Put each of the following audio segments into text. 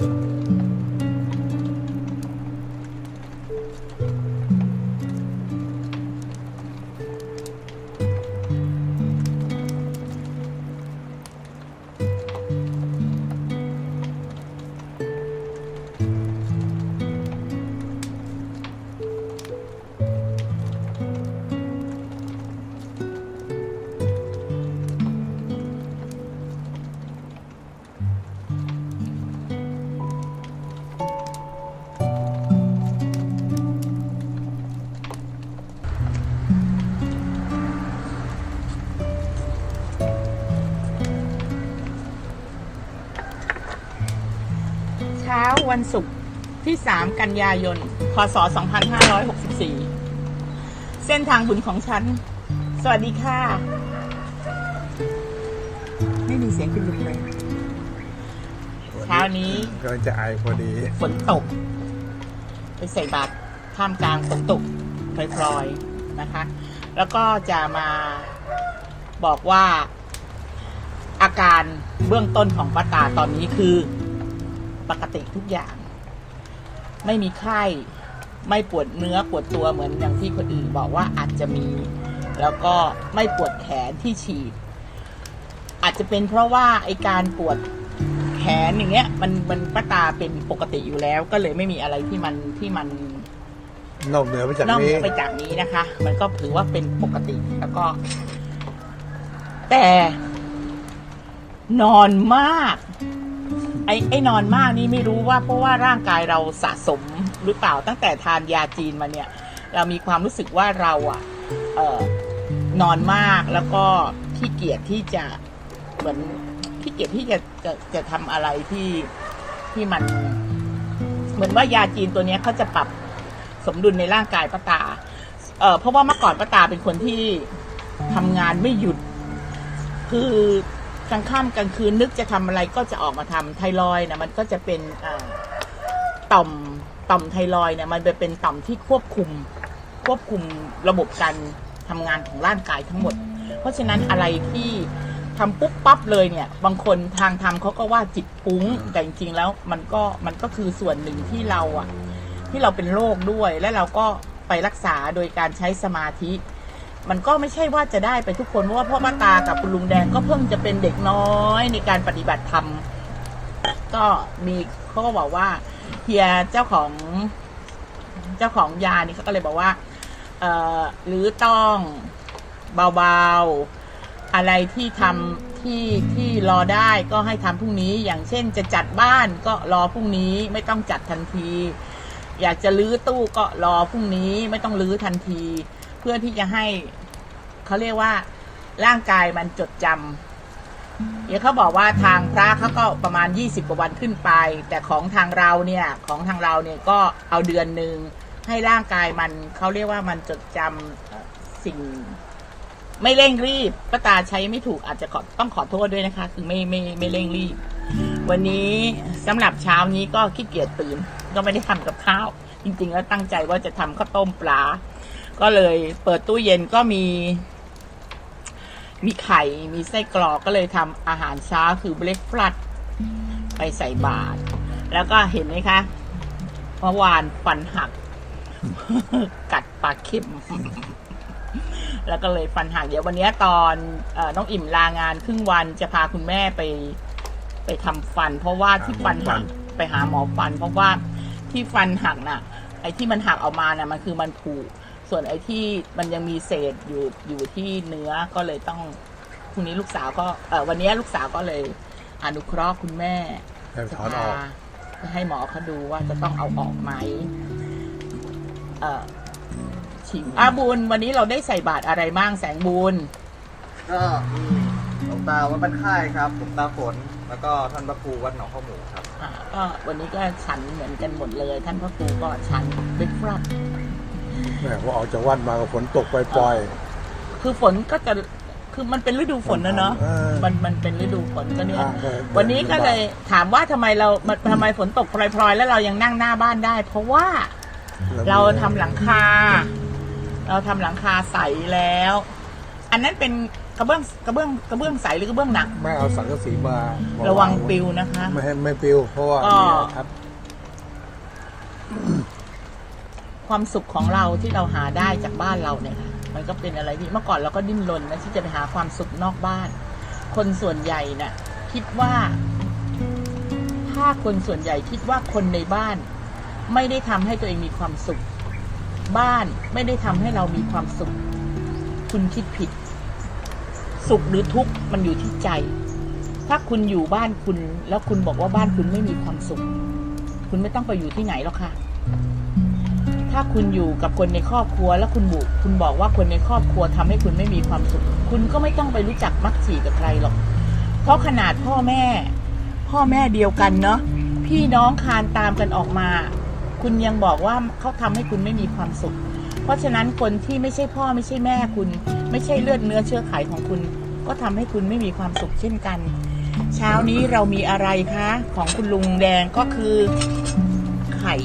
เวันศุกร์ที่ 3 กันยายน พศ 2564 เส้นทางบุญของฉัน สวัสดีค่ะ ไม่มีเสียงคุณลุงเลย เช้านี้กำลังจะไอพอดี ฝนตก ไปใส่บาตรท่ามกลางฝนตกพลอยๆนะคะ แล้วก็จะมาบอกว่าอาการเบื้องต้นของป้าตาตอนนี้คือ ปกติทุกอย่าง ไม่มีไข้ไม่ปวดเนื้อปวดตัวเหมือนอย่างที่คนอื่นบอกว่าอาจจะมี แล้วก็ไม่ปวดแขนที่ฉีด อาจจะเป็นเพราะว่าไอการปวดแขนอย่างเงี้ย มันมันป้าตาเป็นปกติอยู่แล้ว ก็เลยไม่มีอะไรที่มันที่มันนอกเหนือไปจากนอกเหนี้นือไปจากนี้นะคะ มันก็ถือว่าเป็นปกติแล้วก็ แต่นอนมาก ไอ้ไอ้นอนมากนี่ไม่รู้ว่าเพราะว่าร่างกายเราสะสมหรือเปล่าตั้งแต่ทานยาจีนมาเนี่ย เรามีความรู้สึกว่าเราอะเอ่อนอนมากแล้วก็ขี้เกียจที่จะเหมือนขี้เกียจที่จะจะจะทำอะไรที่ที่มัน เหมือนว่ายาจีนตัวนี้เขาจะปรับสมดุลในร่างกายป้าตา เออเพราะว่าเมื่อก่อนป้าตาเป็นคนที่ทำงานไม่หยุด คือ กลางค่ำกลางคืนนึกจะทำอะไรก็จะออกมาทำไทรอยนะมันก็จะเป็นต่อมต่อมไทรอยเนี่ยมันเป็นต่อมที่ควบคุมควบคุมระบบการทำงานของร่างกายทั้งหมด เพราะฉะนั้นอะไรที่ทำปุ๊บปั๊บเลยเนี่ย บางคนทางทำเขาก็ว่าจิตฟุ้ง แต่จริงๆแล้วมันก็มันก็คือส่วนหนึ่งที่เราอะที่เราเป็นโรคด้วยและเราก็ไปรักษาโดยการใช้สมาธิ มันก็ไม่ใช่ว่าจะได้ไปทุกคนเพราะว่าพ่อมาตากับคุณลุงแดงก็เพิ่งจะเป็นเด็กน้อยในการปฏิบัติธรรมก็มีเขาก็บอกว่าเฮียเจ้าของเจ้าของยานี่เขาก็เลยบอกว่าเอ่อหรือต้องเบาๆอะไรที่ทำที่ที่รอได้ก็ให้ทำพรุ่งนี้ อย่างเช่นจะจัดบ้านก็รอพรุ่งนี้ไม่ต้องจัดทันที อยากจะลื้อตู้ก็รอพรุ่งนี้ไม่ต้องลื้อทันที เพื่อที่จะให้เขาเรียกว่า ร่างกายมันจดจำเดี๋ยวเขาบอกว่าทางพระเขาก็ประมาณ 20 กว่าวันขึ้นไป แต่ของทางเราเนี่ย ของทางเราเนี่ยก็เอาเดือนหนึ่งให้ร่างกายมันเขาเรียกว่ามันจดจำเอ่อสิ่ง ไม่เร่งรีบป้าตาใช้ไม่ถูกอาจจะขอต้องขอโทษด้วยนะคะ คือไม่ไม่ไม่เร่งรีบ วันนี้สำหรับเช้านี้ก็ขี้เกียจตื่น ก็ไม่ได้ทำกับข้าว จริง ๆ แล้วตั้งใจว่าจะทำข้าวต้มปลา ก็เลยเปิดตู้เย็นก็มี มีไข่ มีไส้กรอกก็เลยทำอาหารเช้าคือเบรกฟาสต์ไปใส่บาตรแล้วก็เห็นไหมคะเมื่อวานฟันหัก กัดปากเข็มแล้วก็เลยฟันหักเดี๋ยววันนี้ตอนเออน้องอิ่มลางานครึ่งวันจะพาคุณแม่ไป ไปทำฟัน เพราะว่าที่ฟันหักไปหาหมอฟัน เพราะว่าที่ฟันหักน่ะ ไอ้ที่มันหักออกมาน่ะมันคือมันผุ ส่วนไอ้ที่มันยังมีเศษอยู่อยู่ที่เนื้อก็เลยต้องพรุ่งนี้ลูกสาวก็เออวันนี้ลูกสาวก็เลยอนุเคราะห์คุณแม่ให้ถอนออกให้หมอเขาดูว่าจะต้องเอาออกไหมเออชิมอาบุญวันนี้เราได้ใส่บาตรอะไรบ้างแสงบุญก็มีหลวงตาวัดบ้านค่ายครับหลวงตาฝนแล้วก็ท่านพระครูวัดหนองข้าวหมูครับอ่าก็วันนี้ก็ฉันเหมือนกันหมดเลย ท่านพระครูก็ฉันเป็นฟรัด แหมพอออกจากวัดมาก็ฝนตกปล่อย คือฝนก็จะคือมันเป็นฤดูฝนนะเนาะเออมันมันเป็นฤดูฝนก็เนี่ยอ่าเออ วันนี้ก็เลยถามว่าทำไมเรามันทำไมฝนตกพลอยๆ แล้วเรายังนั่งหน้าบ้านได้ เพราะว่าๆเราทำหลังคา เราทำหลังคาใสแล้ว อันนั้นเป็นกระเบื้องกระเบื้องกระเบื้องใสหรือกระเบื้องหนัก ไม่เอาสังกะสีมามาระวังาไปลิวนะคะ ไม่ให้ไม่ปลิวเพราะว่าก็มีครับ ความสุขของเราที่เราหาได้จากบ้านเราเนี่ย มันก็เป็นอะไรที่เมื่อก่อนเราก็ดิ้นรนนะที่จะไปหาความสุขนอกบ้าน คนส่วนใหญ่น่ะคิดว่าถ้าคนส่วนใหญ่คิดว่าคนในบ้าน ไม่ได้ทำให้ตัวเองมีความสุข บ้านไม่ได้ทำให้เรามีความสุข คุณคิดผิด สุขหรือทุกข์มันอยู่ที่ใจ ถ้าคุณอยู่บ้านคุณ แล้วคุณบอกว่าบ้านคุณไม่มีความสุข คุณไม่ต้องไปอยู่ที่ไหนหรอกค่ะ ถ้าคุณอยู่กับคนในครอบครัว แล้วคุณบุคุณบอกว่าคนในครอบครัวทำให้คุณไม่มีความสุข คุณก็ไม่ต้องไปรู้จักมักจีกับใครหรอก เพราะขนาดพ่อแม่ พ่อแม่เดียวกันเนาะพี่น้องคานตามกันออกมา คุณยังบอกว่าเขาทำให้คุณไม่มีความสุข เพราะฉะนั้นคนที่ไม่ใช่พ่อไม่ใช่แม่คุณ ไม่ใช่เลือดเนื้อเชื้อไขของคุณ ก็ทำให้คุณไม่มีความสุขเช่นกัน เช้านี้เรามีอะไรคะ ของคุณลุงแดงก็คือไข่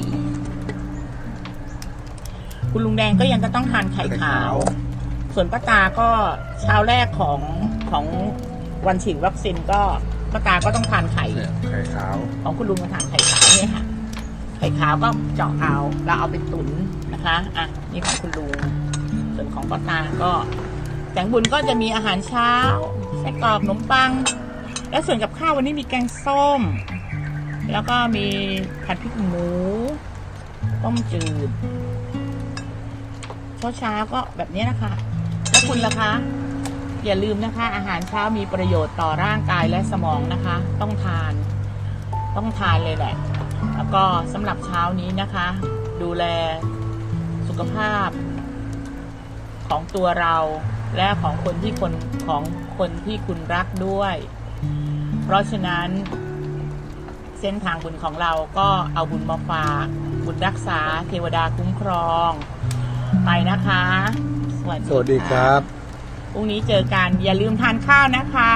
คุณลุงแดงก็ยังจะต้องทานไข่ขาว ส่วนป้าตาก็เช้าแรกของของวันฉีดวัคซีนก็ป้าตาก็ต้องทานไข่เนี่ยไข่ขาว ของคุณลุงมาทานไข่ขาวเนี่ยค่ะ ไข่ขาวก็เจาะเอาแล้วเอาไปตุ๋นนะคะอะนี่ของคุณลุงส่วนของป้าตาก็แสงบุญก็จะมีอาหารเช้าไส้กรอกขนมปัง แล้วส่วนกับข้าววันนี้มีแกงส้ม แล้วก็มีผัดพริกหมูต้มจืด เช้าเช้าก็แบบนี้นะคะ แล้วคุณล่ะคะ อย่าลืมนะคะ อาหารเช้ามีประโยชน์ต่อร่างกายและสมองนะคะ ต้องทาน ต้องทานเลยแหละ แล้วก็สำหรับเช้านี้นะคะ ดูแลสุขภาพ ของตัวเราและของคนที่คนของคนที่คุณรักด้วย เพราะฉะนั้น เส้นทางบุญของเราก็เอาบุญมาฝากบุญรักษาเทวดาคุ้มครอง ไปนะคะ สวัสดีสวัสดีครับ พรุ่งนี้เจอกันอย่าลืมทานข้าวนะคะ